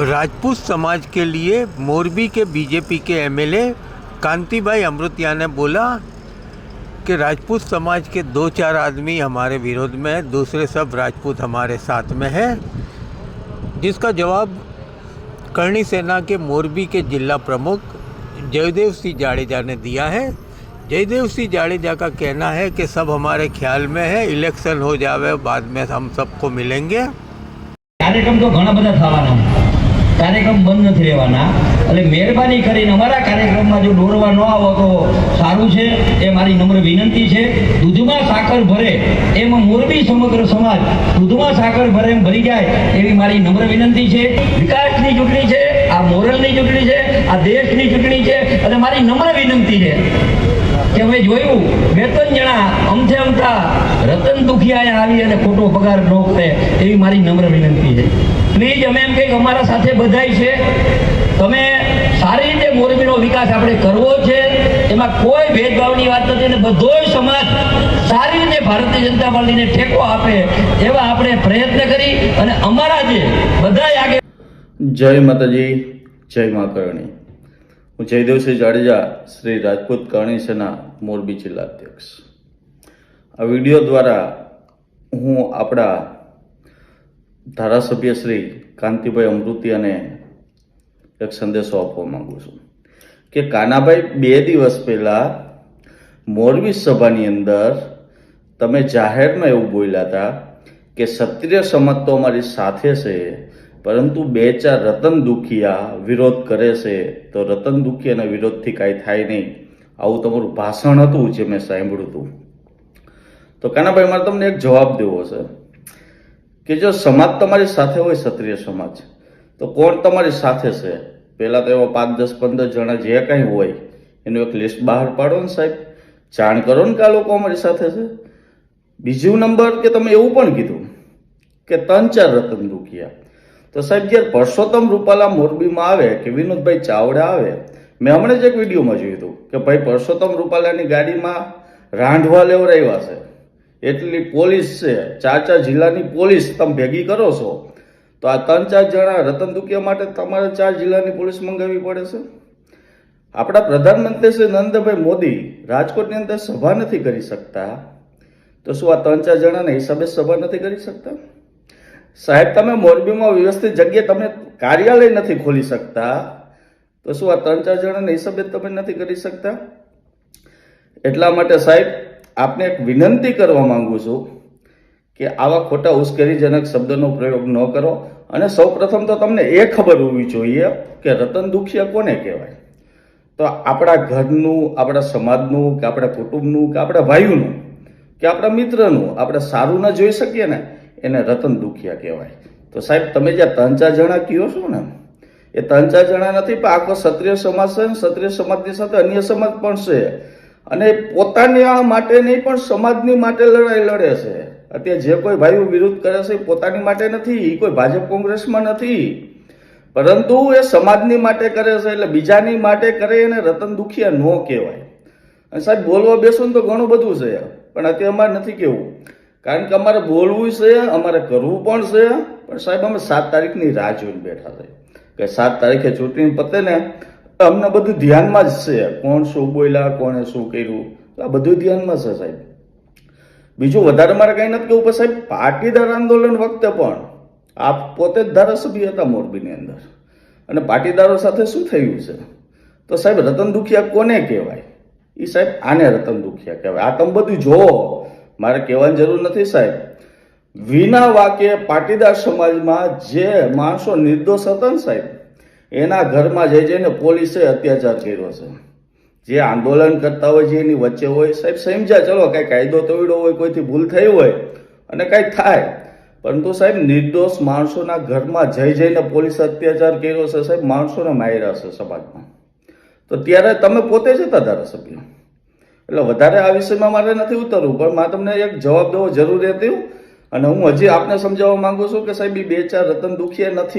राजपूत समाज के लिए मोरबी के बीजेपी के एमएलए कांति भाई अमृतिया ने बोला कि राजपूत समाज के दो चार आदमी हमारे विरोध में है दूसरे सब राजपूत हमारे साथ में है जिसका जवाब करणी सेना के मोरबी के जिला प्रमुख जयदेव सिंह जाडेजा ने दिया है जयदेव सिंह जाडेजा का कहना है कि सब हमारे ख्याल में है इलेक्शन हो जावे बाद में हम सबको मिलेंगे કાર્યક્રમ તો ઘણા બધા થવાના કાર્યક્રમ બંધ નથી રહેવાના. એટલે મહેરબાની કરીને અમારા કાર્યક્રમમાં જો દોરવા ન આવો તો સારું છે. એ મારી નમ્ર વિનંતી છે. દૂધમાં સાકર ભરે એમાં મોરબી સમગ્ર સમાજ દૂધમાં સાકર ભરે એમ ભરી જાય એવી મારી નમ્ર વિનંતી છે. વિકાસની ચૂંટણી છે, આ મોરલની ચૂંટણી છે, આ દેશની ચૂંટણી છે. અને મારી નમ્ર વિનંતી છે કે અમે જોયું, બે ત્રણ જણા અમથે અમથા રતન દુખિયા આવી અને ખોટો પગાર ન એવી મારી નમ્ર વિનંતી છે. પ્લીઝ અમે એમ કંઈક અમારા સાથે બધાય છે. તમે સારી રીતે મોરબીનો વિકાસ આપણે કરવો છે. એમાં કોઈ ભેદભાવની વાત નથી અને બધો સમાજ સારી રીતે ભારતીય જનતા પાર્ટીને ટેકો આપે એવા આપણે પ્રયત્ન કરી અને અમારા જે બધા આગળ જય માતાજી, જય મા કરણી. હું જયદેવસિંહ જાડેજા, શ્રી રાજપૂત કરણી સેના મોરબી જિલ્લા અધ્યક્ષ. આ વીડિયો દ્વારા હું આપણા ધારાસભ્ય શ્રી કાંતિભાઈ અમૃતિયાને એક સંદેશો આપવા માંગુ છું કે કાનાભાઈ, બે દિવસ પહેલાં મોરબી સભાની અંદર તમે જાહેરમાં એવું બોલ્યા હતા કે ક્ષત્રિય સમાજ તો અમારી સાથે છે, પરંતુ બે ચાર રતન દુખિયા વિરોધ કરે છે, તો રતન દુખિયાના વિરોધથી કાંઈ થાય નહીં. આવું તમારું ભાષણ હતું જે મેં સાંભળ્યું હતું. તો કાનાભાઈ, મારે તમને એક જવાબ દેવો છે. કે જો સમાજ તમારી સાથે હોય ક્ષત્રિય સમાજ, તો કોણ તમારી સાથે છે? પહેલાં તો એવા પાંચ, દસ, પંદર જણા જે કાંઈ હોય, એનું એક લિસ્ટ બહાર પાડો ને સાહેબ. જાણ કરો ને કે આ લોકો અમારી સાથે છે. બીજું નંબર કે તમે એવું પણ કીધું કે ત્રણ, ચાર રતન રૂકિયા તો સાહેબ, જ્યારે પરસોત્તમ રૂપાલા મોરબીમાં આવે કે વિનોદભાઈ ચાવડા આવે, મેં હમણાં જ એક વિડીયોમાં જોયું હતું કે ભાઈ પરસોત્તમ રૂપાલાની ગાડીમાં રાંધવા લેવડાવ્યા છે. એટલી પોલીસ છે ચાર ચાર જિલ્લાની પોલીસ તમે ભેગી કરો છો, તો આ ત્રણ ચાર જણા રતન દુખિયા માટે તમારે ચાર જિલ્લાની પોલીસ મંગાવવી પડે છે? આપણા પ્રધાનમંત્રી શ્રી નરેન્દ્રભાઈ મોદી રાજકોટની અંદર સભા નથી કરી શકતા. તો શું આ ત્રણ ચાર જણાના હિસાબે સભા નથી કરી શકતા? સાહેબ, તમે મોરબીમાં વ્યવસ્થિત જગ્યાએ તમે કાર્યાલય નથી ખોલી શકતા. તો શું આ ત્રણ ચાર જણાના હિસાબે તમે નથી કરી શકતા? એટલા માટે સાહેબ આપને એક વિનંતી કરવા માંગુ છું કે આવા ખોટા ઉશ્કેરીજનક શબ્દનો પ્રયોગ ન કરો અને સૌપ્રથમ તો તમને એ ખબર હોવી જોઈએ કે રતન દુખિયા કોને કહેવાય? તો આપણા ઘરનું, આપણા સમાજનું, કે આપણા કુટુંબનું, કે આપણા ભાઈઓનું, કે આપણા મિત્રનું, આપણે સારું ન જોઈ શકીએ ને, એને રતન દુખિયા કહેવાય. તો સાહેબ, તમે જે ત્રણ ચાર જણા કહો છો ને, એ ત્રણ ચાર જણા નથી, પણ આખો ક્ષત્રિય સમાજ છે ક્ષત્રિય સમાજની સાથે અન્ય સમાજ પણ છે. અને પોતાની માટે નહીં, પણ સમાજની માટે લડાઈ લડે છે. અત્યારે જે કોઈ ભાઈઓ વિરોધ કરે છે પોતાની માટે નથી એ કોઈ ભાજપ કોંગ્રેસમાં નથી. પરંતુ એ સમાજની માટે કરે છે, એટલે બીજાની માટે કરે એને રતન દુખિયા ન કહેવાય. અને સાહેબ, બોલવા બેસો ને તો ઘણું બધું છે, પણ અત્યારે અમારે નથી કેવું કારણ કે અમારે બોલવું છે, અમારે કરવું પણ છે, પણ સાહેબ, અમે સાત તારીખની રાહ જોઈને બેઠા છે. કે સાત તારીખે ચૂંટણી પતે ને અમને બધું ધ્યાનમાં જ છે. કોણ શું બોલ્યા, કોણે શું કર્યું? આ બધું ધ્યાનમાં છે સાહેબ. બીજું વધારે મારે કંઈ નથી કેવું પણ સાહેબ, પાટીદાર આંદોલન વખતે પણ આપ પોતે જ ધારાસભ્ય હતા મોરબીની અંદર. અને પાટીદારો સાથે શું થયું છે? તો સાહેબ, રતન દુખિયા કોને કહેવાય? એ સાહેબ, આને રતન દુખિયા કહેવાય. આ તમે બધું જોવો મારે કહેવાની જરૂર નથી સાહેબ. વિના વાક્ય પાટીદાર સમાજમાં જે માણસો નિર્દોષ હતા ને સાહેબ એના ઘરમાં જઈ જઈને પોલીસે અત્યાચાર કર્યો છે. જે આંદોલન કરતા હોય, જે એની વચ્ચે હોય, સાહેબ સમજ્યા, ચલો, કાંઈ કાયદો તોડ્યો હોય, કોઈથી ભૂલ થઈ હોય, અને કાંઈ થાય. પરંતુ સાહેબ, નિર્દોષ માણસોના ઘરમાં જઈ જઈને પોલીસ અત્યાચાર કર્યો છે, સાહેબ, માણસોને માર્યા છે સમાજમાં. તો ત્યારે તમે પોતે જ હતા ધારાસભ્ય. એટલે વધારે આ વિષયમાં મારે નથી ઉતરવું, પણ મારે તમને એક જવાબ દેવો જરૂરી હતી અને હું હજી આપને સમજાવવા માંગુ છું કે સાહેબ એ બે ચાર રતન દુખીએ નથી.